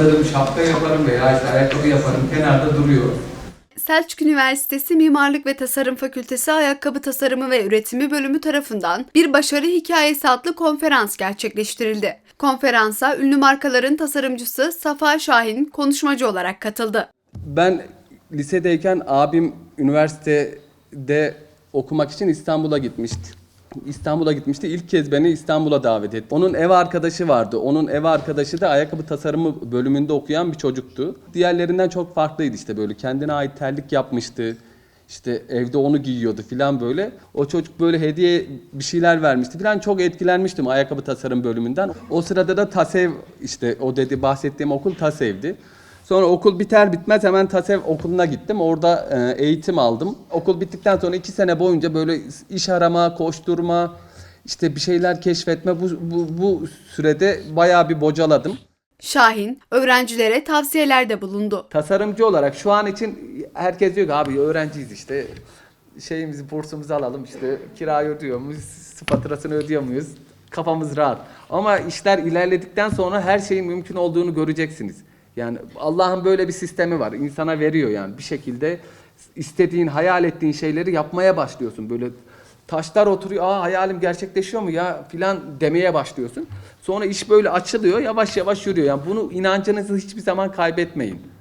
dedim şapka yaparım veya işte ayakkabı yaparım kenarda duruyor. Selçuk Üniversitesi Mimarlık ve Tasarım Fakültesi Ayakkabı Tasarımı ve Üretimi Bölümü tarafından bir başarı hikayesi adlı konferans gerçekleştirildi. Konferansa ünlü markaların tasarımcısı Safa Şahin konuşmacı olarak katıldı. Ben lisedeyken abim üniversitede okumak için İstanbul'a gitmişti. İstanbul'a gitmişti. İlk kez beni İstanbul'a davet etti. Onun ev arkadaşı vardı. Onun ev arkadaşı da ayakkabı tasarımı bölümünde okuyan bir çocuktu. Diğerlerinden çok farklıydı işte böyle. Kendine ait terlik yapmıştı. İşte evde onu giyiyordu falan böyle. O çocuk böyle hediye bir şeyler vermişti falan. Çok etkilenmiştim ayakkabı tasarım bölümünden. O sırada da TASEV işte o dedi bahsettiğim okul TASEV'di. Sonra okul biter bitmez hemen TASEV okuluna gittim. Orada e, eğitim aldım. Okul bittikten sonra iki sene boyunca böyle iş arama, koşturma, işte bir şeyler keşfetme bu, bu, bu sürede bayağı bir bocaladım. Şahin öğrencilere tavsiyelerde bulundu. Tasarımcı olarak şu an için herkes diyor ki abi öğrenciyiz işte şeyimizi bursumuzu alalım işte kirayı ödüyor muyuz, faturasını ödüyor muyuz? Kafamız rahat. Ama işler ilerledikten sonra her şeyin mümkün olduğunu göreceksiniz. Yani Allah'ın böyle bir sistemi var. İnsana veriyor yani bir şekilde istediğin, hayal ettiğin şeyleri yapmaya başlıyorsun. Böyle taşlar oturuyor, aa hayalim gerçekleşiyor mu ya filan demeye başlıyorsun. Sonra iş böyle açılıyor, yavaş yavaş yürüyor. Yani bunu inancınızı hiçbir zaman kaybetmeyin.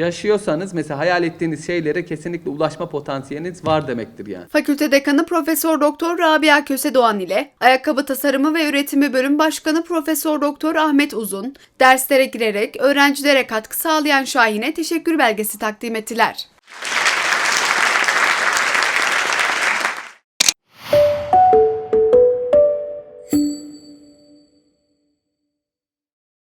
Yaşıyorsanız mesela hayal ettiğiniz şeylere kesinlikle ulaşma potansiyeliniz var demektir yani. Fakülte dekanı Profesör Doktor Rabia Köse Doğan ile Ayakkabı Tasarımı ve Üretimi Bölüm Başkanı Profesör Doktor Ahmet Uzun derslere girerek öğrencilere katkı sağlayan Şahin'e teşekkür belgesi takdim ettiler.